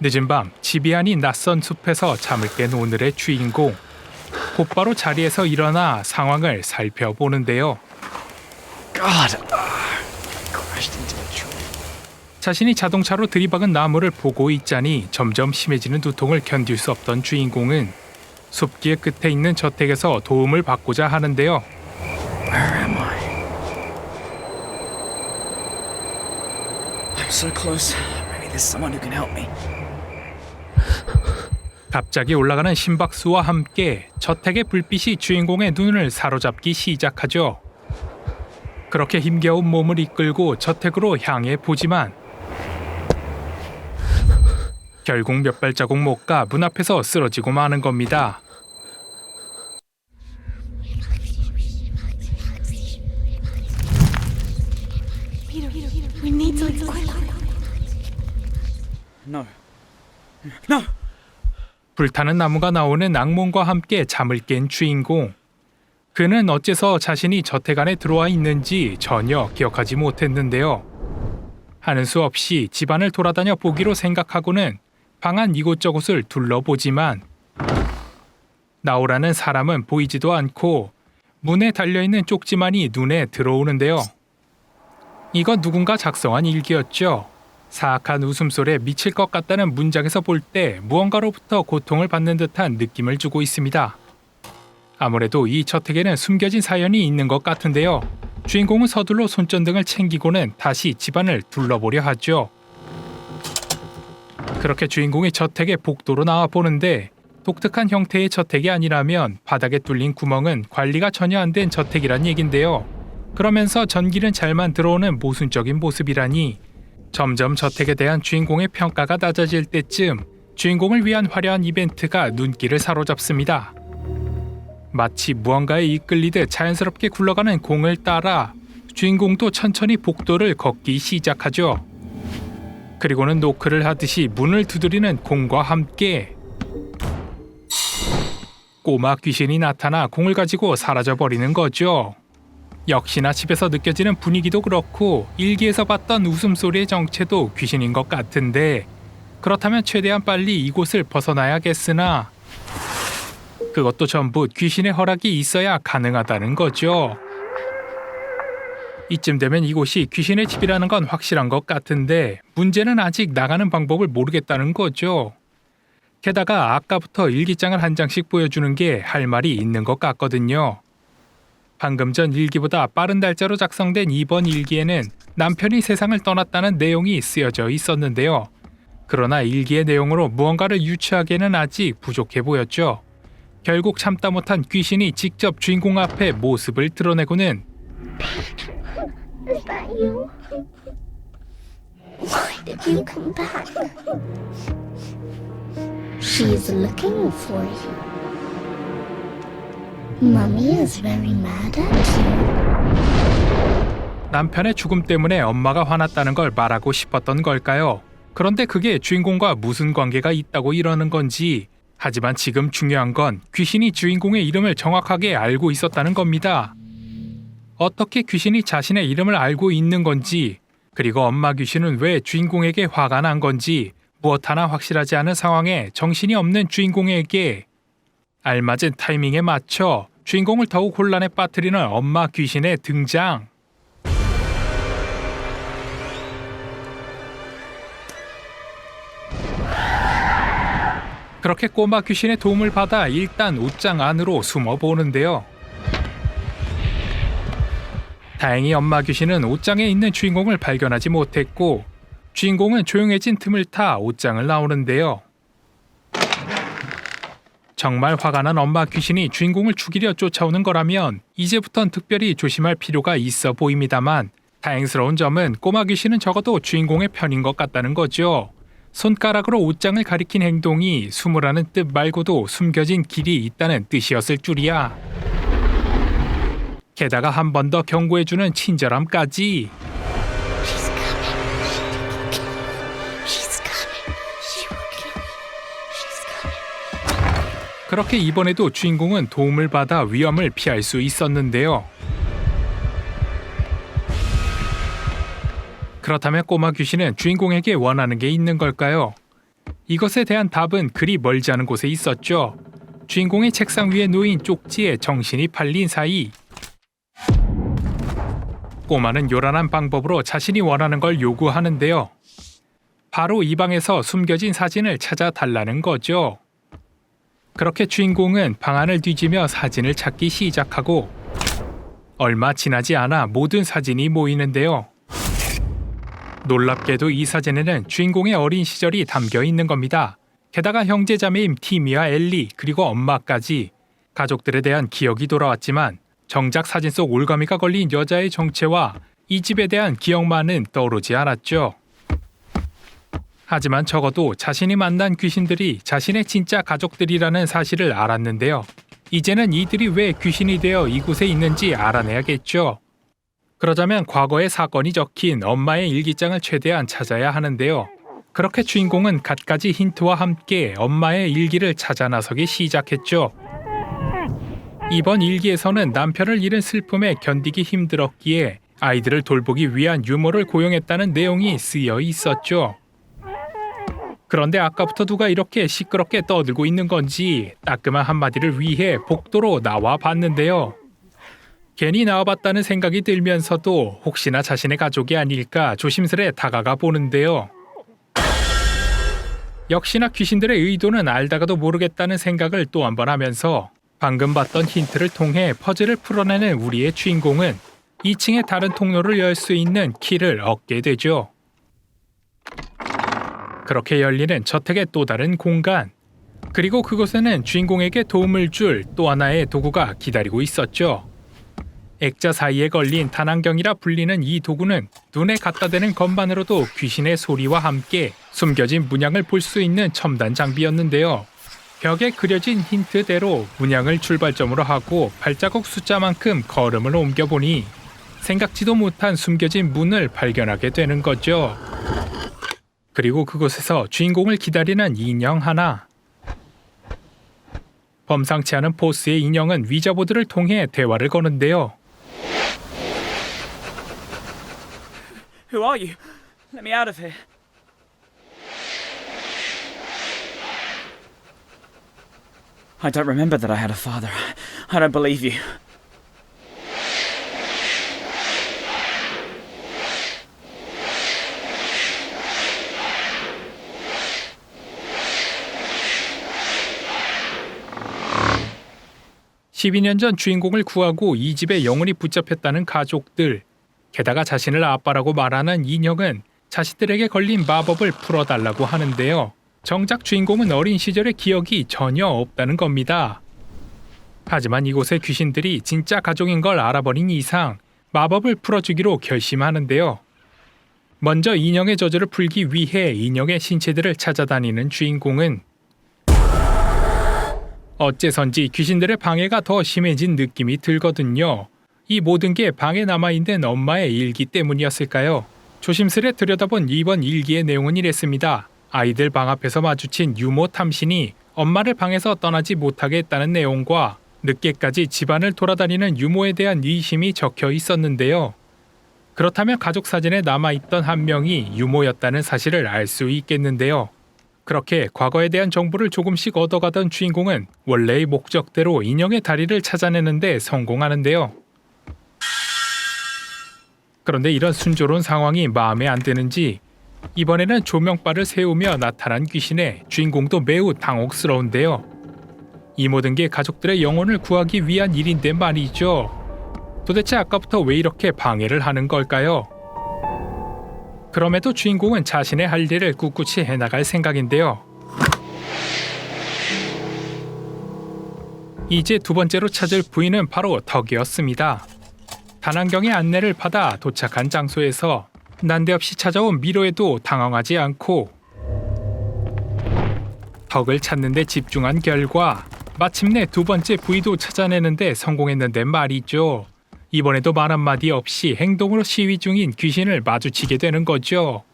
늦은 밤 집이 아닌 낯선 숲에서 잠을 깬 오늘의 주인공. 곧바로 자리에서 일어나 상황을 살펴보는데요. Tree. 자신이 자동차로 들이박은 나무를 보고 있자니 점점 심해지는 두통을 견딜 수 없던 주인공은 숲길 끝에 있는 저택에서 도움을 받고자 하는데요. Where am I? I'm so close. Maybe there's someone who can help me. 갑자기 올라가는 심박수와 함께 저택의 불빛이 주인공의 눈을 사로잡기 시작하죠. 그렇게 힘겨운 몸을 이끌고 저택으로 향해 보지만 결국 몇 발자국 못 가 문 앞에서 쓰러지고 마는 겁니다. We need to leave quickly. No. No. 불타는 나무가 나오는 악몽과 함께 잠을 깬 주인공. 그는 어째서 자신이 저택 안에 들어와 있는지 전혀 기억하지 못했는데요. 하는 수 없이 집안을 돌아다녀 보기로 생각하고는 방 안 이곳저곳을 둘러보지만 나오라는 사람은 보이지도 않고 문에 달려있는 쪽지만이 눈에 들어오는데요. 이건 누군가 작성한 일기였죠. 사악한 웃음소리에 미칠 것 같다는 문장에서 볼 때 무언가로부터 고통을 받는 듯한 느낌을 주고 있습니다. 아무래도 이 저택에는 숨겨진 사연이 있는 것 같은데요. 주인공은 서둘러 손전등을 챙기고는 다시 집안을 둘러보려 하죠. 그렇게 주인공이 저택의 복도로 나와 보는데 독특한 형태의 저택이 아니라면 바닥에 뚫린 구멍은 관리가 전혀 안 된 저택이란 얘긴데요. 그러면서 전기는 잘만 들어오는 모순적인 모습이라니 점점 저택에 대한 주인공의 평가가 낮아질 때쯤 주인공을 위한 화려한 이벤트가 눈길을 사로잡습니다. 마치 무언가에 이끌리듯 자연스럽게 굴러가는 공을 따라 주인공도 천천히 복도를 걷기 시작하죠. 그리고는 노크를 하듯이 문을 두드리는 공과 함께 꼬마 귀신이 나타나 공을 가지고 사라져 버리는 거죠. 역시나 집에서 느껴지는 분위기도 그렇고 일기에서 봤던 웃음소리의 정체도 귀신인 것 같은데 그렇다면 최대한 빨리 이곳을 벗어나야겠으나 그것도 전부 귀신의 허락이 있어야 가능하다는 거죠. 이쯤 되면 이곳이 귀신의 집이라는 건 확실한 것 같은데 문제는 아직 나가는 방법을 모르겠다는 거죠. 게다가 아까부터 일기장을 한 장씩 보여주는 게 할 말이 있는 것 같거든요. 방금 전 일기보다 빠른 달자로 작성된 이번 일기에는 남편이 세상을 떠났다는 내용이 쓰여져 있었는데요. 그러나 일기의 내용으로 무언가를 유추하기에는 아직 부족해 보였죠. 결국 참다 못한 귀신이 직접 주인공 앞에 모습을 드러내고는 Mummy is very mad at you. 남편의 죽음 때문에 엄마가 화났다는 걸 말하고 싶었던 걸까요? 그런데 그게 주인공과 무슨 관계가 있다고 이러는 건지 하지만 지금 중요한 건 귀신이 주인공의 이름을 정확하게 알고 있었다는 겁니다. 어떻게 귀신이 자신의 이름을 알고 있는 건지 그리고 엄마 귀신은 왜 주인공에게 화가 난 건지 무엇 하나 확실하지 않은 상황에 정신이 없는 주인공에게 알맞은 타이밍에 맞춰 주인공을 더욱 혼란에 빠뜨리는 엄마 귀신의 등장. 그렇게 꼬마 귀신의 도움을 받아 일단 옷장 안으로 숨어 보는데요. 다행히 엄마 귀신은 옷장에 있는 주인공을 발견하지 못했고 주인공은 조용해진 틈을 타 옷장을 나오는데요. 정말 화가 난 엄마 귀신이 주인공을 죽이려 쫓아오는 거라면 이제부턴 특별히 조심할 필요가 있어 보입니다만 다행스러운 점은 꼬마 귀신은 적어도 주인공의 편인 것 같다는 거죠. 손가락으로 옷장을 가리킨 행동이 숨으라는 뜻 말고도 숨겨진 길이 있다는 뜻이었을 줄이야. 게다가 한 번 더 경고해주는 친절함까지. 그렇게 이번에도 주인공은 도움을 받아 위험을 피할 수 있었는데요. 그렇다면 꼬마 귀신은 주인공에게 원하는 게 있는 걸까요? 이것에 대한 답은 그리 멀지 않은 곳에 있었죠. 주인공의 책상 위에 놓인 쪽지에 정신이 팔린 사이 꼬마는 요란한 방법으로 자신이 원하는 걸 요구하는데요. 바로 이 방에서 숨겨진 사진을 찾아 달라는 거죠. 그렇게 주인공은 방안을 뒤지며 사진을 찾기 시작하고 얼마 지나지 않아 모든 사진이 모이는데요. 놀랍게도 이 사진에는 주인공의 어린 시절이 담겨 있는 겁니다. 게다가 형제자매인 티미와 엘리 그리고 엄마까지 가족들에 대한 기억이 돌아왔지만 정작 사진 속 올가미가 걸린 여자의 정체와 이 집에 대한 기억만은 떠오르지 않았죠. 하지만 적어도 자신이 만난 귀신들이 자신의 진짜 가족들이라는 사실을 알았는데요. 이제는 이들이 왜 귀신이 되어 이곳에 있는지 알아내야겠죠. 그러자면 과거의 사건이 적힌 엄마의 일기장을 최대한 찾아야 하는데요. 그렇게 주인공은 갖가지 힌트와 함께 엄마의 일기를 찾아 나서기 시작했죠. 이번 일기에서는 남편을 잃은 슬픔에 견디기 힘들었기에 아이들을 돌보기 위한 유머를 고용했다는 내용이 쓰여 있었죠. 그런데 아까부터 누가 이렇게 시끄럽게 떠들고 있는 건지 따끔한 한마디를 위해 복도로 나와 봤는데요. 괜히 나와봤다는 생각이 들면서도 혹시나 자신의 가족이 아닐까 조심스레 다가가 보는데요. 역시나 귀신들의 의도는 알다가도 모르겠다는 생각을 또 한 번 하면서 방금 봤던 힌트를 통해 퍼즐을 풀어내는 우리의 주인공은 2층의 다른 통로를 열 수 있는 키를 얻게 되죠. 그렇게 열리는 저택의 또 다른 공간. 그리고 그곳에는 주인공에게 도움을 줄 또 하나의 도구가 기다리고 있었죠. 액자 사이에 걸린 단안경이라 불리는 이 도구는 눈에 갖다 대는 건반으로도 귀신의 소리와 함께 숨겨진 문양을 볼 수 있는 첨단 장비였는데요. 벽에 그려진 힌트대로 문양을 출발점으로 하고 발자국 숫자만큼 걸음을 옮겨보니 생각지도 못한 숨겨진 문을 발견하게 되는 거죠. 그리고 그곳에서 주인공을 기다리는 인형 하나. 범상치 않은 포스의 인형은 위자보드를 통해 대화를 거는데요. Who are you? Let me out of here. 십이 년전 주인공을 구하고 이 집에 영원히 붙잡혔다는 가족들. 게다가 자신을 아빠라고 말하는 인형은 자신들에게 걸린 마법을 풀어달라고 하는데요. 정작 주인공은 어린 시절의 기억이 전혀 없다는 겁니다. 하지만 이곳의 귀신들이 진짜 가족인 걸 알아버린 이상 마법을 풀어주기로 결심하는데요. 먼저 인형의 저주를 풀기 위해 인형의 신체들을 찾아다니는 주인공은 어째선지 귀신들의 방해가 더 심해진 느낌이 들거든요. 이 모든 게 방에 남아있는 엄마의 일기 때문이었을까요? 조심스레 들여다본 이번 일기의 내용은 이랬습니다. 아이들 방 앞에서 마주친 유모 탐신이 엄마를 방에서 떠나지 못하게 했다는 내용과 늦게까지 집안을 돌아다니는 유모에 대한 의심이 적혀 있었는데요. 그렇다면 가족 사진에 남아있던 한 명이 유모였다는 사실을 알 수 있겠는데요. 그렇게 과거에 대한 정보를 조금씩 얻어가던 주인공은 원래의 목적대로 인형의 다리를 찾아내는데 성공하는데요. 그런데 이런 순조로운 상황이 마음에 안 드는지 이번에는 조명바를 세우며 나타난 귀신에 주인공도 매우 당혹스러운데요. 이 모든 게 가족들의 영혼을 구하기 위한 일인데 말이죠. 도대체 아까부터 왜 이렇게 방해를 하는 걸까요? 그럼에도 주인공은 자신의 할 일을 꿋꿋이 해나갈 생각인데요. 이제 두 번째로 찾을 부인은 바로 덕이었습니다. 단안경의 안내를 받아 도착한 장소에서 난데없이 찾아온 미로에도 당황하지 않고 덕을 찾는 데 집중한 결과 마침내 두 번째 부위도 찾아내는데 성공했는데 말이죠. 이번에도 말 한마디 없이 행동으로 시위 중인 귀신을 마주치게 되는 거죠.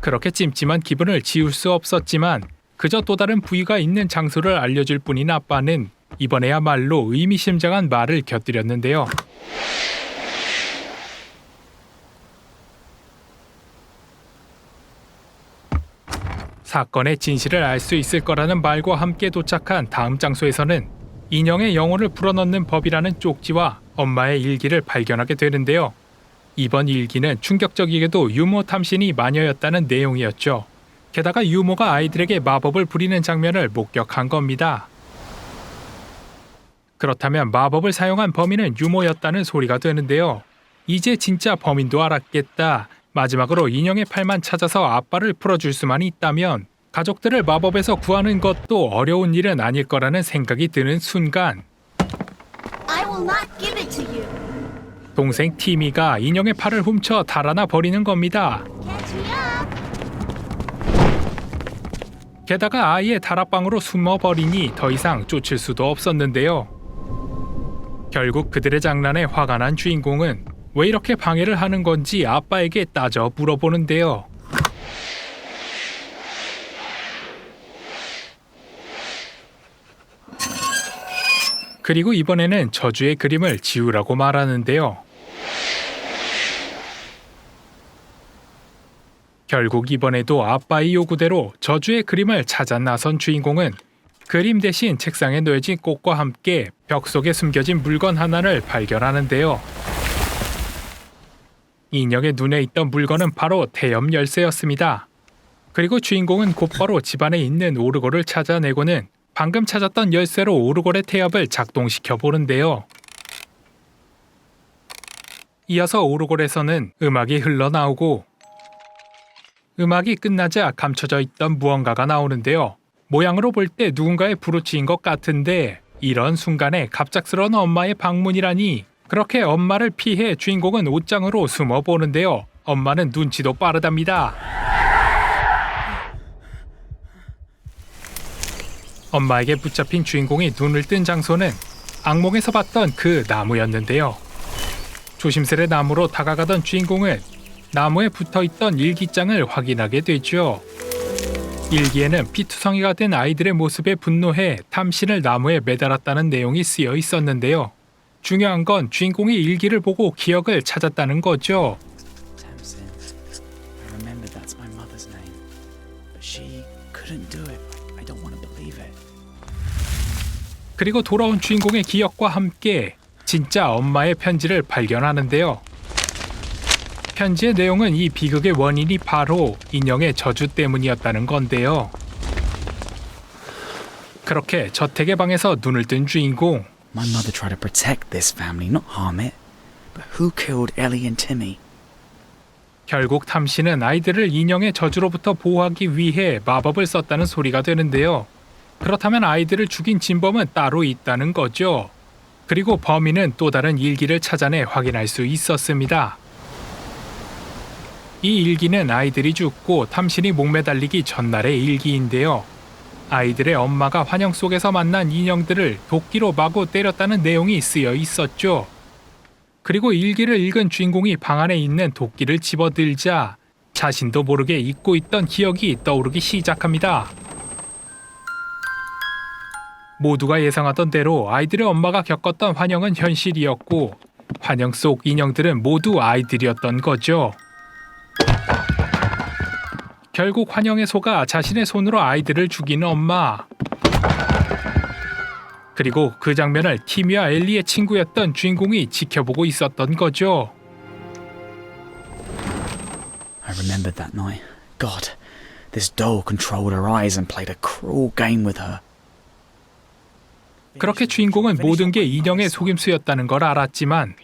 그렇게 찜찜한 기분을 지울 수 없었지만 그저 또 다른 부위가 있는 장소를 알려줄 뿐인 아빠는 이번에야말로 의미심장한 말을 곁들였는데요. 사건의 진실을 알 수 있을 거라는 말과 함께 도착한 다음 장소에서는 인형의 영혼을 불어넣는 법이라는 쪽지와 엄마의 일기를 발견하게 되는데요. 이번 일기는 충격적이게도 유모 탐신이 마녀였다는 내용이었죠. 게다가 유모가 아이들에게 마법을 부리는 장면을 목격한 겁니다. 그렇다면 마법을 사용한 범인은 유모였다는 소리가 되는데요. 이제 진짜 범인도 알았겠다. 마지막으로 인형의 팔만 찾아서 아빠를 풀어줄 수만 있다면 가족들을 마법에서 구하는 것도 어려운 일은 아닐 거라는 생각이 드는 순간 I will not give it to you. 동생 티미가 인형의 팔을 훔쳐 달아나 버리는 겁니다. 게다가 아이의 다락방으로 숨어버리니 더 이상 쫓을 수도 없었는데요. 결국 그들의 장난에 화가 난 주인공은 왜 이렇게 방해를 하는 건지 아빠에게 따져 물어보는데요. 그리고 이번에는 저주의 그림을 지우라고 말하는데요. 결국 이번에도 아빠의 요구대로 저주의 그림을 찾아 나선 주인공은 그림 대신 책상에 놓여진 꽃과 함께 벽 속에 숨겨진 물건 하나를 발견하는데요. 인형의 눈에 있던 물건은 바로 대염 열쇠였습니다. 그리고 주인공은 곧바로 집안에 있는 오르골을 찾아내고는 방금 찾았던 열쇠로 오르골의 태엽을 작동시켜 보는데요. 이어서 오르골에서는 음악이 흘러나오고 음악이 끝나자 감춰져 있던 무언가가 나오는데요. 모양으로 볼 때 누군가의 브로치인 것 같은데 이런 순간에 갑작스러운 엄마의 방문이라니 그렇게 엄마를 피해 주인공은 옷장으로 숨어 보는데요. 엄마는 눈치도 빠르답니다. 엄마에게 붙잡힌 주인공이 눈을 뜬 장소는 악몽에서 봤던 그 나무였는데요. 조심스레 나무로 다가가던 주인공은 나무에 붙어 있던 일기장을 확인하게 되죠. 일기에는 피투성이가 된 아이들의 모습에 분노해 탐신을 나무에 매달았다는 내용이 쓰여 있었는데요. 중요한 건 주인공이 일기를 보고 기억을 찾았다는 거죠. Tamsin. I remember that's my mother's name. But she couldn't do it. I don't want to believe it. 그리고 돌아온 주인공의 기억과 함께 진짜 엄마의 편지를 발견하는데요. 편지의 내용은 이 비극의 원인이 바로 인형의 저주 때문이었다는 건데요. 그렇게 저택의 방에서 눈을 뜬 주인공. My mother tried to protect this family, not harm it. But who killed Ellie and Timmy? 결국 탐신은 아이들을 인형의 저주로부터 보호하기 위해 마법을 썼다는 소리가 되는데요. 그렇다면 아이들을 죽인 진범은 따로 있다는 거죠. 그리고 범인은 또 다른 일기를 찾아내 확인할 수 있었습니다. 이 일기는 아이들이 죽고 탐신이 목매달리기 전날의 일기인데요. 아이들의 엄마가 환영 속에서 만난 인형들을 도끼로 마구 때렸다는 내용이 쓰여 있었죠. 그리고 일기를 읽은 주인공이 방 안에 있는 도끼를 집어들자 자신도 모르게 잊고 있던 기억이 떠오르기 시작합니다. 모두가 예상하던 대로 아이들의 엄마가 겪었던 환영은 현실이었고 환영 속 인형들은 모두 아이들이었던 거죠. 결국 환영의 소가 자신의 손으로 아이들을 죽이는 엄마. 그리고 그 장면을 티미와 엘리의 친구였던 주인공이 지켜보고 있었던 거죠. I remembered that night. God, this doll controlled her eyes and played a cruel game with her. 그렇게 주인공은 모든 게 인형의 속임수였다는 걸 알았지만.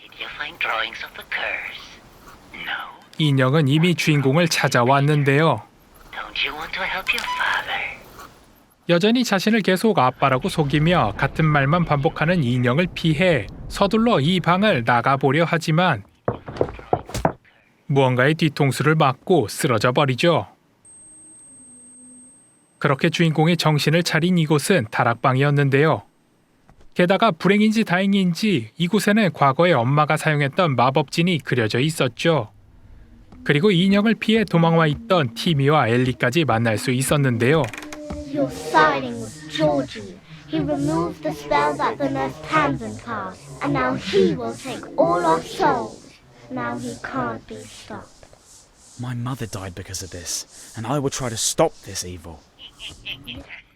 인형은 이미 주인공을 찾아왔는데요. Don't you want to help your father? 여전히 자신을 계속 아빠라고 속이며 같은 말만 반복하는 인형을 피해 서둘러 이 방을 나가보려 하지만 무언가의 뒤통수를 맞고 쓰러져 버리죠. 그렇게 주인공이 정신을 차린 이곳은 다락방이었는데요. 게다가 불행인지 다행인지 이곳에는 과거에 엄마가 사용했던 마법진이 그려져 있었죠. 그리고 인형을 피해 도망와 있던 티미와 엘리까지 만날 수 있었는데요. You're siding with Georgie. He removed the spell that the nurse Tamsin cast, and now he will take all our souls. Now he can't be stopped. My mother died because of this, and I will try to stop this evil.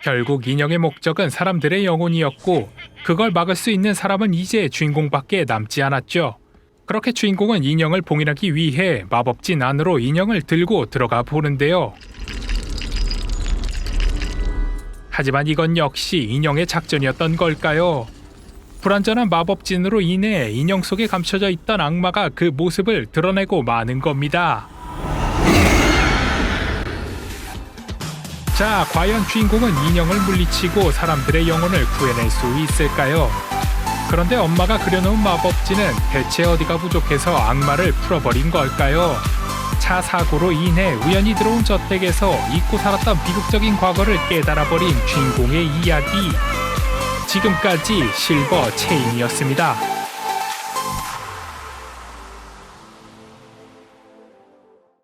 결국 인형의 목적은 사람들의 영혼이었고 그걸 막을 수 있는 사람은 이제 주인공밖에 남지 않았죠. 그렇게 주인공은 인형을 봉인하기 위해 마법진 안으로 인형을 들고 들어가 보는데요. 하지만 이건 역시 인형의 작전이었던 걸까요? 불완전한 마법진으로 인해 인형 속에 감춰져 있던 악마가 그 모습을 드러내고 마는 겁니다. 자, 과연 주인공은 인형을 물리치고 사람들의 영혼을 구해낼 수 있을까요? 그런데 엄마가 그려놓은 마법진은 대체 어디가 부족해서 악마를 풀어버린 걸까요? 차 사고로 인해 우연히 들어온 저택에서 잊고 살았던 비극적인 과거를 깨달아버린 주인공의 이야기. 지금까지 실버 체인이었습니다.